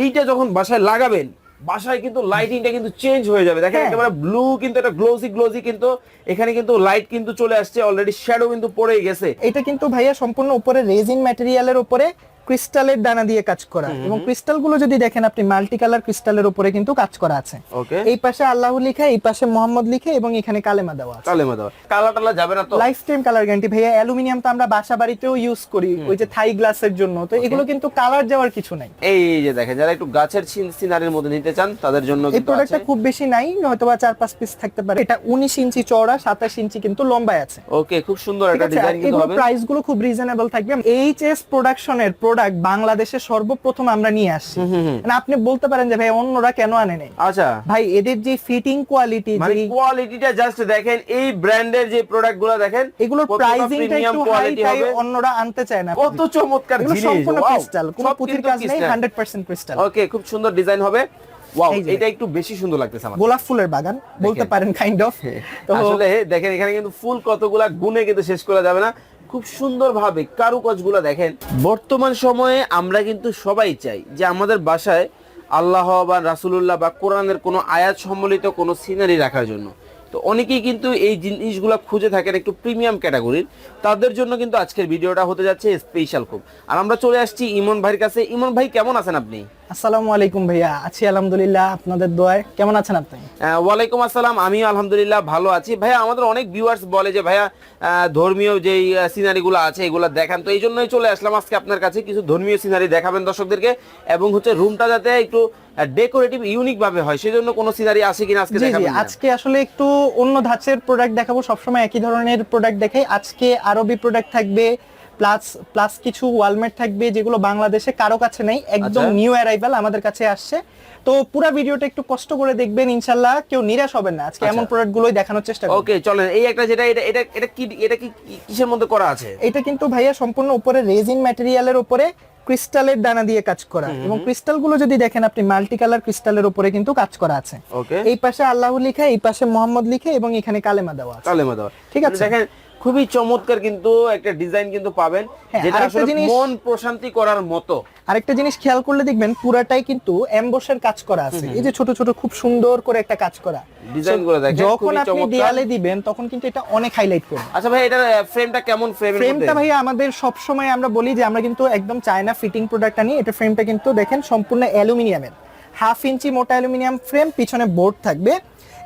এইটা যখন বাসায় লাগাবেন বাসায় কিন্তু লাইটিংটা কিন্তু চেঞ্জ হয়ে যাবে দেখেন হ্যাঁ। একেবারে ব্লু কিন্তু একটা গ্লোসি গ্লোসি কিন্তু এখানে কিন্তু লাইট কিন্তু চলে আসছে অলরেডি শ্যাডো কিন্তু পড়েই গেছে এটা কিন্তু ভাইয়া সম্পূর্ণ উপরে রেজিন ম্যাটেরিয়ালের উপরে ক্রিস্টালের দানা দিয়ে কাজ করা। এবং ক্রিস্টালগুলো যদি দেখেন আপনি মাল্টি কালার ক্রিস্টালের উপরে কিন্তু কাজ করা আছে। এই পাশে আল্লাহ লিখে এই পাশে মোহাম্মদ লিখে এবং এখানে কালেমা দেওয়া আছে। কালে মাদা কালা টালা যাবে না তো? লাইফ টাইম কালার গ্যারান্টি ভাইয়া অ্যালুমিনিয়াম তো আমরা বাসা বাড়িতেও ইউজ করি ওই যে থাই গ্লাসের জন্য। তো এগুলো কিন্তু কালার যাওয়ার কিছু নাই। এই যে দেখেন যারা একটু গাছের সিনারির মধ্যে নিতে চান তাদের জন্য এই প্রোডাক্টটা খুব বেশি নাই হয়তো বা চার পাঁচ পিস থাকতে পারে। এটা উনিশ ইঞ্চি চওড়া সাতাশ ইঞ্চি কিন্তু লম্বায় আছে। ওকে খুব সুন্দর একটা ডিজাইন কিন্তু হবে। প্রাইসগুলো খুব রিজনেবল থাকবে। এইচএস প্রোডাকশনের প্রোডাক্ট বাংলাদেশে সর্বপ্রথম আমরা নিয়ে আসছি। মানে আপনি বলতে পারেন যে ভাই অন্যরা কেন আনে নাই? আচ্ছা। ভাই এদের যে ফিটিং কোয়ালিটি মানে যে কোয়ালিটিটা জাস্ট দেখেন এই ব্র্যান্ডের যে প্রোডাক্টগুলো দেখেন এগুলোর প্রাইসিংটা একটু হাই তাই অন্যরা আনতে চায় না। কত চমৎকার জিনিস। সম্পূর্ণ! ক্রিস্টাল কোনো পুঁতির কাজ নেই 100% ক্রিস্টাল ওকে খুব সুন্দর ডিজাইন হবে। ওয়াও এটা একটু বেশি সুন্দর লাগতেছে আমার। গোলাপ ফুলের বাগান বলতে। পারেন কাইন্ড অফ আসলে দেখেন এখানে কিন্তু ফুল কতগুলা গুণে কিন্তু শেষ করা যাবে না। খুব সুন্দর ভাবে কারুকাজগুলো দেখেন। বর্তমান সময়ে আমরা কিন্তু সবাই চাই যে আমাদের বাসায় আল্লাহ বা রাসূলুল্লাহ বা কোরআনের কোনো আয়াত সম্বলিত কোনো সিনারি রাখার জন্য। তো অনেকেই কিন্তু এই জিনিসগুলো খুঁজে থাকেন একটু প্রিমিয়াম ক্যাটাগরির। তাদের জন্য কিন্তু আজকের ভিডিওটা হতে যাচ্ছে স্পেশাল খুব। আর আমরা চলে আসছি ইমন ভাইয়ের কাছে। ইমন ভাই, কেমন আছেন আপনি? আসসালামু আলাইকুম ভাইয়া আছি আলহামদুলিল্লাহ আপনাদের দোয়ায়। কেমন আছেন আপনি? ওয়ালাইকুম আসসালাম আমিও আলহামদুলিল্লাহ ভালো আছি। ভাইয়া আমাদের অনেক ভিউয়ার্স বলে যে ভাইয়া ধর্মীয় যেই সিনারিগুলো আছে এগুলো দেখান। তো এই জন্যই চলে আসলাম আজকে আপনার কাছে কিছু ধর্মীয় সিনারি দেখাবেন দর্শকদেরকে এবং হচ্ছে রুমটা যাতে একটু ডেকোরেটিভ ইউনিক ভাবে হয়। সেই জন্য কোনো সিনারি আছে কিনা আজকে দেখাবেন আজকে আসলে একটু অন্য ধাঁচের প্রোডাক্ট দেখাবো। সবসময় একই ধরনের প্রোডাক্ট দেখাই। আজকে আরবি প্রোডাক্ট থাকবে প্লাস প্লাস কিছু ওয়ালমেট থাকবে যেগুলো বাংলাদেশে কারও কাছে নেই একদম আচ্ছা। নিউ অ্যারাইভাল আমাদের কাছে আসছে। তো পুরো ভিডিওটা একটু কষ্ট করে দেখবেন ইনশাল্লাহ কেউ নিরাশ হবেন না। আজকে এমন আচ্ছা। প্রোডাক্ট গুলোই দেখানোর চেষ্টা করব। ওকে চলেন এই একটা যেটা এটা এটা এটা কি এটা কি কিসের মধ্যে করা আছে? এটা কিন্তু ভাইয়া সম্পূর্ণ উপরে রেজিন ম্যাটেরিয়ালের উপরে ক্রিস্টালের দানা দিয়ে কাজ করা। এবং ক্রিস্টালগুলো যদি দেখেন আপনি মাল্টি কালার ক্রিস্টালের উপরে কিন্তু কাজ করা আছে। ওকে এই পাশে আল্লাহ লিখে এই পাশে মোহাম্মদ লিখে এবং এখানে কালেমা দেওয়া আছে। কালেমা দেওয়া। ঠিক আছে। দেখেন খুবই চমৎকার কিন্তু একটা ডিজাইন কিন্তু পাবেন হ্যাঁ, যেটা আসলে মন প্রশান্তি করার মতো। আরেকটা জিনিস খেয়াল করলে দেখবেন পুরাটাই কিন্তু এমবসের কাজ করা আছে। এই যে ছোট ছোট খুব সুন্দর করে একটা কাজ করা। ডিজাইনগুলো দেখেন যখন আপনি দেয়ালে দিবেন তখন কিন্তু এটা অনেক হাইলাইট করবে। আচ্ছা ভাই এটার ফ্রেমটা কেমন ফ্রেমের ফ্রেমটা ভাই আমাদের সব সময় আমরা বলি যে আমরা কিন্তু একদম চায়না ফিটিং প্রোডাক্ট আনি এটা ফ্রেমটা কিন্তু দেখেন সম্পূর্ণ অ্যালুমিনিয়ামের। হাফ ইঞ্চি মোটা অ্যালুমিনিয়াম ফ্রেম পিছনে বোর্ড থাকবে।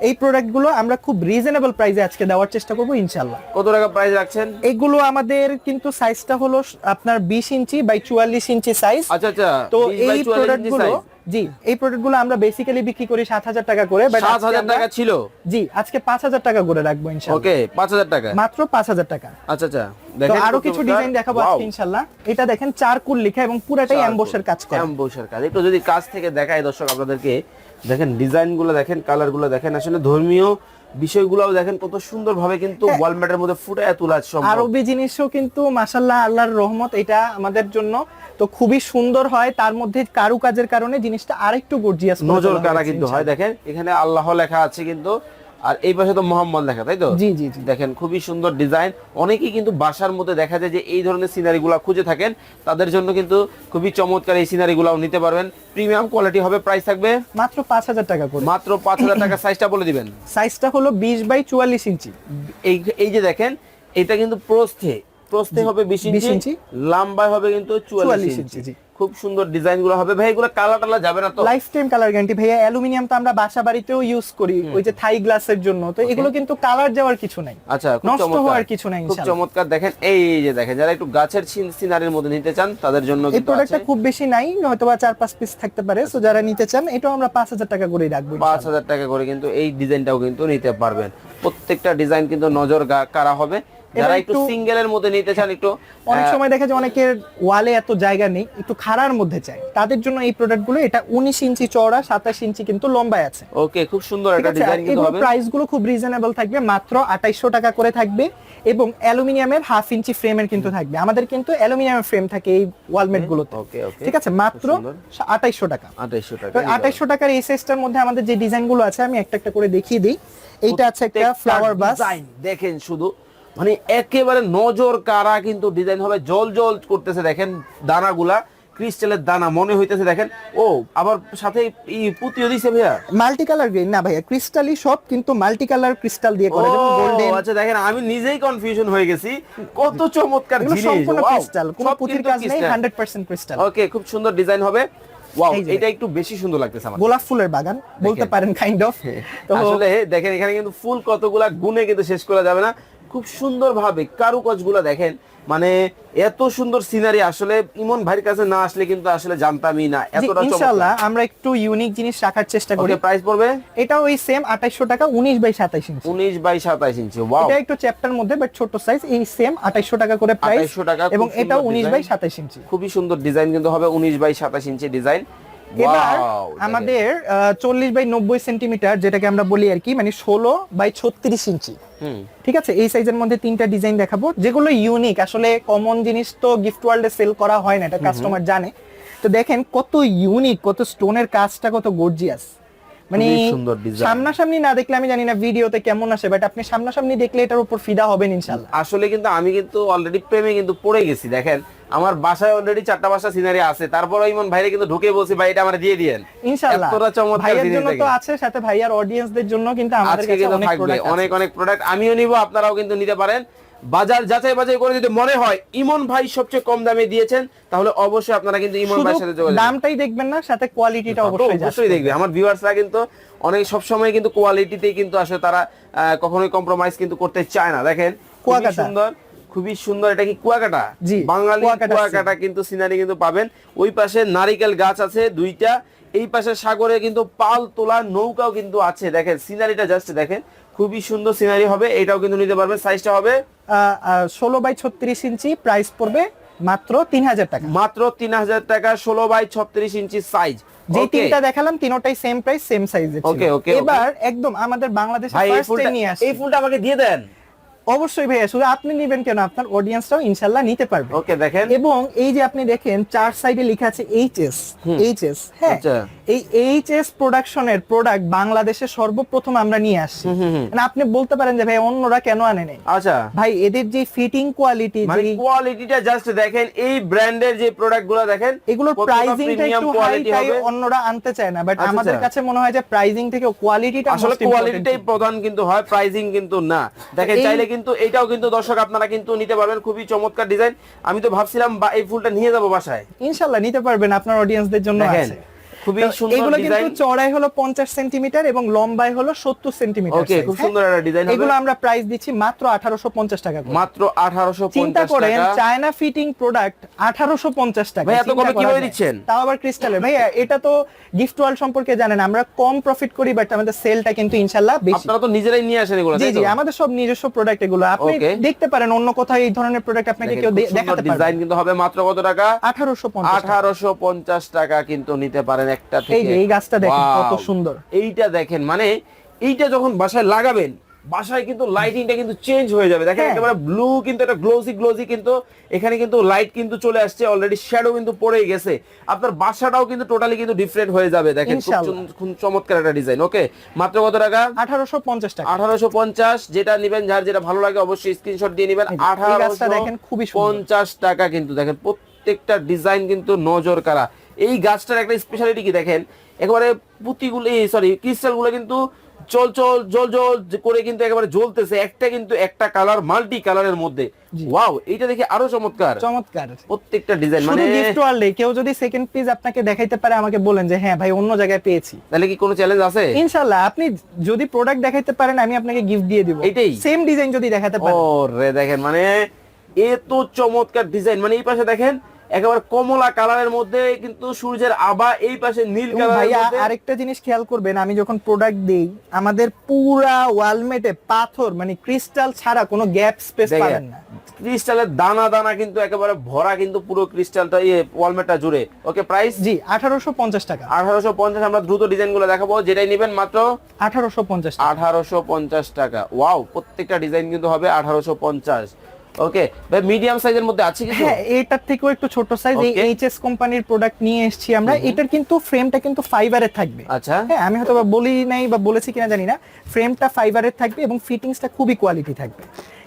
এই প্রোডাক্টগুলো আমরা খুব রিজনেবল প্রাইসে আজকে দেওয়ার চেষ্টা করব ইনশাল্লাহ কত টাকা প্রাইস রাখছেন? এগুলো আমাদের কিন্তু সাইজটা হলো আপনার বিশ ইঞ্চি বাই চুয়াল্লিশ ইঞ্চি সাইজ আচ্ছা আচ্ছা। তো এই 44 প্রোডাক্ট ইঞ্চি গুলো size। জি এই প্রোডাক্টগুলো আমরা বেসিক্যালি বিক্রি করি সাত হাজার টাকা করে সাত হাজার টাকা ছিল? জি আজকে পাঁচ হাজার টাকা করে রাখব ইনশাল্লাহ ওকে পাঁচ হাজার টাকা। মাত্র পাঁচ হাজার টাকা। আচ্ছা আচ্ছা। তো দেখেন আরও কিছু ডিজাইন দেখাবো আজকে ইনশাল্লাহ এটা দেখেন চারকুল লেখা এবং পুরাটাই অ্যাম্বোসের কাজ করা। অ্যাম্বুসের কাজ। একটু যদি কাজ থেকে দেখায় দর্শক আপনাদেরকে দেখেন ডিজাইনগুলো দেখেন কালারগুলো দেখেন আসলে ধর্মীয় বিষয়গুলোও দেখেন কত সুন্দর ভাবে কিন্তু ওয়ালম্যাটের মধ্যে ফুটায় তোলা সম্ভব। আরবি জিনিসও কিন্তু মাসাল্লাহ আল্লাহর রহমত এটা আমাদের জন্য। তো খুবই সুন্দর হয় তার মধ্যে কারুকাজের কারণে জিনিসটা আরেকটু গর্জিয়াস নজর কারা কিন্তু হয়। দেখেন এখানে আল্লাহ লেখা আছে কিন্তু আর এই পাশে তো মোহাম্মদ লেখা তাই তো? জি জি দেখেন খুবই সুন্দর ডিজাইন। অনেকেই কিন্তু বাসার মধ্যে দেখা যায় যে এই ধরনের সিনারি গুলা খুঁজে থাকেন। তাদের জন্য কিন্তু খুবই চমৎকার এই সিনারি গুলাও নিতে পারবেন। প্রিমিয়াম কোয়ালিটি হবে প্রাইস থাকবে? মাত্র পাঁচ হাজার টাকা করে। মাত্র পাঁচ হাজার টাকা সাইজটা বলে দিবেন। সাইজটা হলো বিশ বাই চুয়াল্লিশ ইঞ্চি। এই এই যে দেখেন এটা কিন্তু প্রস্থে প্রস্থে হবে বিশ 20 ইঞ্চি। লম্বায় হবে কিন্তু চুয়াল্লিশ 44 ইঞ্চি। খুব সুন্দর ডিজাইনগুলো হবে। ভাই এগুলো কালা টালা যাবে না তো? লাইফ টাইম কালার গ্যারান্টি ভাইয়া অ্যালুমিনিয়াম তো আমরা বাসা বাড়িতেও ইউজ করি ওই যে থাই গ্লাসের জন্য। তো এগুলো কিন্তু কালার যাওয়ার কিছু নাই। আচ্ছা নষ্ট হওয়ার কিছু নাই খুব চমৎকার। দেখেন এই যে দেখেন যারা একটু গাছের সিনারির মধ্যে নিতে চান তাদের জন্য এই কিন্তু প্রোডাক্টটা খুব বেশি নাই হয়তো বা চার পাঁচ পিস থাকতে পারে। তো যারা নিতে চান এটাও আমরা পাঁচ হাজার টাকা করেই রাখব পাঁচ ইনশাআল্লাহ। হাজার টাকা করে কিন্তু এই ডিজাইনটাও কিন্তু নিতে পারবেন। প্রত্যেকটা ডিজাইন কিন্তু নজর কারা হবে। যারা একটু একটু- সিঙ্গেলের মধ্যে নিতে চান একটু অনেক সময় দেখা যায় অনেকের ওয়ালে এত জায়গা নেই একটু খাড়ার মধ্যে চাই তাদের জন্য এই প্রোডাক্টগুলো এটা উনিশ ইঞ্চি চওড়া সাতাশ ইঞ্চি কিন্তু লম্বায় আছে। ওকে খুব সুন্দর একটা ডিজাইন কিন্তু হবে। প্রাইসগুলো খুব রিজনেবল থাকবে মাত্র আঠাইশশো টাকা করে থাকবে এবং অ্যালুমিনিয়ামের হাফ ইঞ্চি ফ্রেমের কিন্তু থাকবে। আমাদের কিন্তু অ্যালুমিনিয়ামের ফ্রেম থাকে এই ওয়ালমেট গুলোতে। ঠিক আছে? মাত্র। আঠাইশশো টাকা। আঠাইশশো টাকা তো আঠাইশশো টাকার এই সাইজটার মধ্যে আমাদের যে ডিজাইনগুলো আছে আমি একটা একটা করে দেখিয়ে দিই। এইটা আছে একটা ফ্লাওয়ার বাস দেখেন শুধু মানে একেবারে নজর কারা কিন্তু ডিজাইন হবে। জল জল করতেছে দেখেন দানাগুলা। ক্রিস্টালের দানা মনে হইতেছে দেখেন। ও আবার সাথে পুতিও দিছে ভাইয়া। মাল্টি কালার গ্রিন না ভাইয়া ক্রিস্টালই সব কিন্তু মাল্টি কালার ক্রিস্টাল দিয়ে করা যেমন গোল্ডেন আচ্ছা দেখেন আমি নিজেই কনফিউশন হয়ে গেছি। কত চমৎকার জিনিস সম্পূর্ণ ক্রিস্টাল কোনো পুঁতির কাজ নেই crystal। Hundred percent crystal okay খুব সুন্দর ডিজাইন হবে। ওয়াও এটা একটু বেশি সুন্দর লাগতেছে আমার। গোলাপ ফুলের বাগান বলতে পারেন কাইন্ড অফ আসলে দেখেন এখানে কিন্তু ফুল কতগুলা গুণে কিন্তু শেষ করা যাবে না। খুব সুন্দর ভাবে কারুকাজগুলো দেখেন। মানে এত সুন্দর সিনারি আসলে ইমন ভাইয়ের কাছে না আসলে কিন্তু আসলে জানতামই না। এতটা ইনশাআল্লাহ আমরা একটু ইউনিক জিনিস রাখার চেষ্টা করি। প্রাইস পড়বে? এটা ওই সেম আঠাইশশো টাকা উনিশ বাই সাতাইশ ইঞ্চি উনিশ বাই সাতাইশ ইঞ্চি ওয়াও এটা একটু চ্যাপ্টার মধ্যে বাট ছোট সাইজ এই সেম আঠাইশশো টাকা করে প্রাইস 2800 টাকা, এবং এটা এটাও উনিশ বাই design। সাতাইশ ইঞ্চি খুবই সুন্দর ডিজাইন কিন্তু হবে উনিশ বাই সাতাশ ইঞ্চি ডিজাইন এবার আমাদের চল্লিশ বাই নব্বই সেন্টিমিটার যেটাকে আমরা বলি আর কি মানে ষোলো বাই ছত্রিশ ইঞ্চি। ঠিক আছে? এই সাইজের মধ্যে তিনটা ডিজাইন দেখাবো। যেগুলো ইউনিক আসলে কমন জিনিস তো গিফট ওয়ার্ল্ডে সেল করা হয় না এটা কাস্টমার জানে। তো দেখেন কত ইউনিক কত স্টোনের কাজটা কত গর্জিয়াস মানে। সামনাসামনি না দেখলে আমি জানি না ভিডিওতে কেমন আসে বাট আপনি সামনাসামনি দেখলে এটার উপর ফিদা হবেন ইনশাল্লাহ আসলে কিন্তু আমি কিন্তু অলরেডি প্রেমে কিন্তু পড়ে গেছি দেখেন? আমার বাসায় অলরেডি চারটা বাসা সিনারি আছে। তারপর ইমন ভাইরে কিন্তু ঢুকে বলছি ভাই এটা আমার দিয়ে দিয়েন। ইনশাল্লাহ এতটা চমৎকার ভাইয়ের জন্য তো আছে সাথে ভাইয়ার অডিয়েন্সদের জন্য কিন্তু আমাদের কাছে অনেক প্রোডাক্ট অনেক অনেক প্রোডাক্ট আমিও নিব আপনারাও কিন্তু নিতে পারেন। বাজার যাচাই বাছাই করে যদি মনে হয় ইমন ভাই সবচেয়ে কম দামে দিয়েছেন তাহলে অবশ্যই আপনারা কিন্তু ইমন ভাইয়ের সাথে যোগাযোগ। দামটাই দেখবেন না সাথে কোয়ালিটিটা তা অবশ্যই অবশ্যই দেখবে। আমার ভিউয়ার্সরা কিন্তু অনেক সব সময় কিন্তু কোয়ালিটিতেই কিন্তু আসলে তারা কখনোই কম্প্রোমাইজ কিন্তু করতে চায় না। দেখেন কুয়াকাটা। সুন্দর। খুবই সুন্দর এটা কি কুয়াকাটা? জি, বাঙালি কুয়াকাটা কিন্তু সিনারি কিন্তু পাবেন। ওই পাশে নারিকেল গাছ আছে দুইটা এই পাশে সাগরে কিন্তু পাল তোলা নৌকাও কিন্তু আছে। দেখেন সিনারিটা জাস্ট দেখেন খুবই সুন্দর সিনারি হবে এটাও কিন্তু নিতে পারবেন সাইজটা হবে ষোলো বাই ছত্রিশ ইঞ্চি প্রাইস পড়বে মাত্র তিন হাজার টাকা। মাত্র তিন হাজার টাকা ষোলো বাই ছত্রিশ ইঞ্চি সাইজ যে তিনটা দেখালাম তিনটাই same price same Okay, okay okay. এবার একদম আমাদের বাংলাদেশে নিয়ে আসি। এই ফুলটা আমাকে দিয়ে দেন। অবশ্যই ভাইয়া শুধু আপনি নেবেন কেন? আপনার অডিয়েন্সরাও ইনশাল্লাহ নিতে পারবে। ওকে দেখেন। এবং এই যে আপনি দেখেন চার সাইডে লেখা আছে এইচএস এইচএস হ্যাঁ? আচ্ছা। এই এইচএস প্রোডাকশনের প্রোডাক্ট বাংলাদেশে সর্বপ্রথম আমরা নিয়ে আসছি। মানে আপনি বলতে পারেন যে ভাই অন্যরা কেন আনে নাই? আচ্ছা। ভাই এদের যে ফিটিং কোয়ালিটি মানে কোয়ালিটিটা জাস্ট দেখেন এই ব্র্যান্ডের যে প্রোডাক্টগুলো দেখেন এগুলোর প্রাইজিংটা একটু হাই তাই অন্যরা আনতে চায় না। বাট আচ্ছা, আমাদের আচ্ছা। কাছে মনে হয় যে প্রাইজিং থেকে কোয়ালিটিটা আসলে কোয়ালিটিটাই প্রধান কিন্তু হয় প্রাইজিং কিন্তু না। দেখেন চাইলে কিন্তু এটাও কিন্তু দর্শক আপনারা কিন্তু নিতে পারবেন। খুবই চমৎকার ডিজাইন আমি তো ভাবছিলাম বা এই ফুলটা নিয়ে যাব বাসায়। ইনশাল্লাহ নিতে পারবেন আপনার অডিয়েন্সদের জন্য আছে। খুবই সুন্দর এগুলো কিন্তু চড়াই হলো পঞ্চাশ সেন্টিমিটার এবং লম্বাই হলো ওকে খুব সুন্দর একটা ডিজাইন হ্যাঁ? এগুলো আমরা প্রাইস দিচ্ছি মাত্র আঠারোশো পঞ্চাশ টাকা করে। মাত্র চিন্তা করেন চায়না ফিটিং প্রোডাক্ট আঠারোশো পঞ্চাশ টাকা ভাই, এত কমে কীভাবে দিচ্ছেন? তাও আবার ক্রিস্টালের ভাই এটা তো গিফট ওয়ার্ল্ড সম্পর্কে জানেন আমরা কম প্রফিট করি বাট আমাদের সেলটা কিন্তু ইনশাল্লাহ বেশি। আপনারা তো নিজেরাই নিয়ে আসেন এগুলো জি জি আমাদের সব নিজস্ব প্রোডাক্ট এগুলো। আপনি দেখতে পারেন অন্য কোথাও এই ধরনের প্রোডাক্ট আপনাকে কেউ দেখাতে ডিজাইন কিন্তু হবে মাত্র কত টাকা? আঠারোশো পঞ্চাশ আঠারোশো পঞ্চাশ টাকা কিন্তু নিতে পারেন একটা থেকে এই যে এই গাছটা দেখেন কত সুন্দর। এইটা দেখেন মানে এইটা যখন বাসায় লাগাবেন বাসায় কিন্তু লাইটিংটা কিন্তু চেঞ্জ হয়ে যাবে। দেখেন হ্যাঁ। একেবারে ব্লু কিন্তু একটা গ্লোসি গ্লোসি কিন্তু এখানে কিন্তু লাইট কিন্তু চলে আসছে অলরেডি শ্যাডো কিন্তু পড়ে গেছে। আপনার বাসাটাও কিন্তু টোটালি কিন্তু ডিফারেন্ট হয়ে যাবে। দেখেন খুব চমৎকার একটা ডিজাইন ওকে মাত্র কত টাকা? আঠারোশো পঞ্চাশ টাকা। আঠারোশো পঞ্চাশ যেটা নিবেন যার যেটা ভালো লাগে অবশ্যই স্ক্রিনশট দিয়ে নিবেন। এই যে, এই গাছটা আঠারোশো দেখেন, খুবই সুন্দর। পঞ্চাশ টাকা কিন্তু দেখেন প্রত্যেকটা ডিজাইন কিন্তু নজর কারা এই গাছটার একটা স্পেশালিটি কি দেখেন? একেবারে পুঁতিগুলো এই সরি ক্রিস্টালগুলো কিন্তু জল জল জল জল করে কিন্তু একেবারে জ্বলতেছে। একটা কিন্তু একটা কালার মাল্টি কালারের মধ্যে ওয়াও এইটা দেখে আরও চমৎকার। চমৎকার। প্রত্যেকটা ডিজাইন মানে গিফট ওয়ার্ল্ডে কেউ যদি সেকেন্ড পিস আপনাকে দেখাইতে পারে আমাকে বলেন যে হ্যাঁ ভাই অন্য জায়গায় পেয়েছি। তাহলে কি কোনো চ্যালেঞ্জ আছে? ইনশাআল্লাহ আপনি যদি প্রোডাক্ট দেখাইতে পারেন আমি আপনাকে গিফট দিয়ে দিব। এইটাই? সেম ডিজাইন যদি দেখাতে পারেন। ও রে দেখেন মানে এত চমৎকার ডিজাইন মানে এই পাশে দেখেন একেবারে কমলা কালারের মধ্যে কিন্তু সূর্যের আভা এই পাশে নীল ভাইয়া আরেকটা জিনিস খেয়াল করবেন আমি যখন প্রোডাক্ট দেই আমাদের পুরা ওয়ালমেটে পাথর মানে ক্রিস্টাল ছাড়া কোনো গ্যাপ স্পেস পাবেন না। ক্রিস্টালের দানা দানা কিন্তু একেবারে ভরা কিন্তু পুরো ক্রিস্টালটা ইয়ে ওয়ালমেটটা জুড়ে। ওকে প্রাইস জি আঠারোশো পঞ্চাশ টাকা। আঠারোশো পঞ্চাশ আমরা দ্রুত ডিজাইনগুলো দেখাবো যেটাই নিবেন মাত্র আঠারোশো পঞ্চাশ আঠারোশো পঞ্চাশ টাকা। ওয়াও প্রত্যেকটা ডিজাইন কিন্তু হবে আঠারোশো পঞ্চাশ। ওকে ভাই মিডিয়াম সাইজের মধ্যে আছে কিছু? হ্যাঁ এটার থেকেও একটু ছোট সাইজ এই এইচএস কোম্পানির প্রোডাক্ট নিয়ে এসেছি আমরা। এটার কিন্তু ফ্রেমটা কিন্তু ফাইবারের থাকবে। আচ্ছা। হ্যাঁ আমি হয়তো বলি নাই বা বলেছি কিনা জানি না। ফ্রেমটা ফাইবারের থাকবে এবং ফিটিংসটা খুবই কোয়ালিটি থাকবে।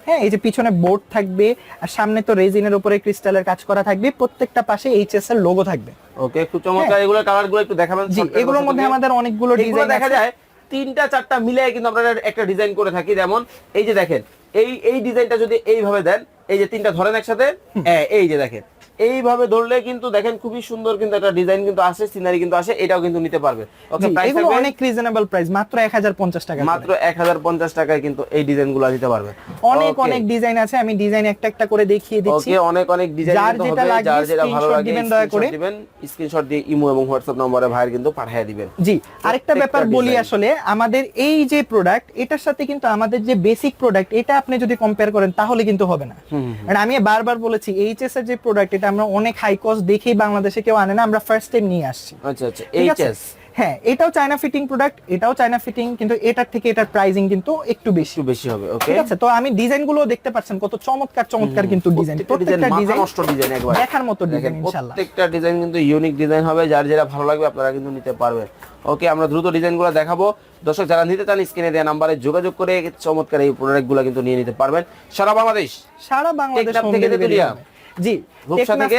হ্যাঁ এই যে পিছনে বোর্ড থাকবে আর সামনে তো রেজিনের উপরে ক্রিস্টালের কাজ করা থাকবে। প্রত্যেকটা পাশে এইচএস এর লোগো থাকবে। ওকে খুব চমৎকার এগুলো কালারগুলো একটু দেখাবেন। জি এগুলোর মধ্যে আমাদের অনেকগুলো ডিজাইন দেখা যায় তিনটা চারটা মিলে কিন্তু আমরা একটা ডিজাইন করে থাকি। যেমন এই যে দেখেন এই এই ডিজাইনটা যদি এইভাবে দেন এই যে তিনটা ধরেন একসাথে হ্যাঁ এই যে দেখেন। এইভাবে ধরলে কিন্তু দেখেন খুবই সুন্দর কিন্তু একটা ডিজাইন কিন্তু আসে সিনারি কিন্তু আসে এটাও কিন্তু নিতে পারবে। ওকে প্রাইস অনেক রিজনেবল প্রাইস মাত্র এক হাজার পঞ্চাশ টাকা মাত্র এক হাজার পঞ্চাশ টাকায় কিন্তু এই ডিজাইনগুলো দিতে পারবে। অনেক অনেক ডিজাইন আছে আমি ডিজাইন একটা একটা করে দেখিয়ে দিচ্ছি। ওকে অনেক অনেক ডিজাইন যার কিন্তু যেটা হবে যার যেটা ভালো লাগে দিবেন দয়া করে। দিবেন স্ক্রিনশট দিয়ে ইমো এবং হোয়াটসঅ্যাপ নম্বরে ভাইয়ের কিন্তু পাঠিয়ে দিবেন। জি আরেকটা ব্যাপার বলি আসলে আমাদের এই যে প্রোডাক্ট এটার সাথে কিন্তু আমাদের যে বেসিক প্রোডাক্ট এটা আপনি যদি কম্পেয়ার করেন তাহলে কিন্তু হবে না। কারণ আমি বারবার বলেছি এইচএস এর যে প্রোডাক্ট এটা আমরা অনেক হাই কস্ট দেখেই বাংলাদেশে কেউ আনে না আমরা ফার্স্ট টাইম নিয়ে আসছি। আচ্ছা আচ্ছা এইচএস হ্যাঁ এটাও চায়না ফিটিং প্রোডাক্ট এটাও চায়না ফিটিং কিন্তু এটার থেকে এটার প্রাইসিং কিন্তু একটু বেশি। বেশি হবে ওকে ঠিক আছে? তো আমি ডিজাইনগুলো দেখতে পাচ্ছেন কত চমৎকার চমৎকার কিন্তু ডিজাইন প্রত্যেকটা ডিজাইন নষ্ট ডিজাইন একবার। দেখার মতো ডিজাইন ইনশাআল্লাহ। প্রত্যেকটা ডিজাইন কিন্তু ইউনিক ডিজাইন হবে যার যেটা ভালো লাগবে আপনারা কিন্তু নিতে পারবেন। ওকে আমরা দ্রুত ডিজাইনগুলো দেখাবো। দর্শক যারা নিতে চান স্ক্রিনে দেওয়া নাম্বারে যোগাযোগ করে চমৎকার এই প্রোডাক্টগুলো কিন্তু নিয়ে নিতে পারবেন। সারা বাংলাদেশ। সারা বাংলাদেশ থেকে। জি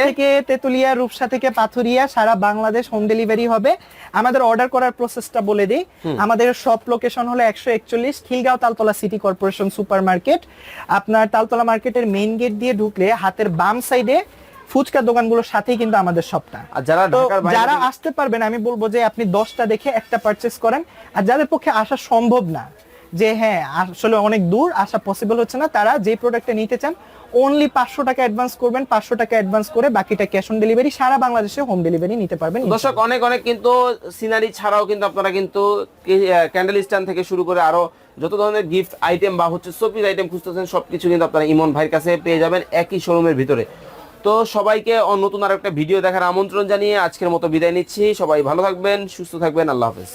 থেকে? তেতুলিয়া রূপসা থেকে পাথুরিয়া সারা বাংলাদেশ হোম ডেলিভারি হবে। আমাদের অর্ডার করার প্রসেসটা বলে দিই। আমাদের সব লোকেশন হলো একশো একচল্লিশ Khilgaon Taltola city corporation supermarket আপনার তালতলা মার্কেটের মেইন গেট দিয়ে ঢুকলে হাতের বাম সাইডে ফুচকা দোকানগুলোর সাথেই কিন্তু আমাদের সবটা যারা যারা আসতে পারবেন আমি বলব যে আপনি দশটা দেখে একটা পারচেস করেন। আর যাদের পক্ষে আসা সম্ভব না যে হ্যাঁ আসলে অনেক দূর আসা পসিবল হচ্ছে না। তারা যে প্রোডাক্টটা নিতে চান অনলি পাঁচশো টাকা অ্যাডভান্স করবেন পাঁচশো টাকা অ্যাডভান্স করে বাকিটা ক্যাশ অন ডেলিভারি সারা বাংলাদেশে হোম ডেলিভারি নিতে পারবেন দর্শক অনেক অনেক কিন্তু সিনারি ছাড়াও কিন্তু আপনারা কিন্তু ক্যান্ডেল স্ট্যান্ড থেকে শুরু করে আরও যত ধরনের গিফট আইটেম বা হচ্ছে শোপিস আইটেম খুঁজতেছেন সবকিছু কিন্তু আপনারা ইমন ভাইয়ের কাছে পেয়ে যাবেন একই শোরুমের ভিতরে। তো সবাইকে নতুন আর একটা ভিডিও দেখার আমন্ত্রণ জানিয়ে আজকের মতো বিদায় নিচ্ছি। সবাই ভালো থাকবেন সুস্থ থাকবেন আল্লাহ হাফেজ।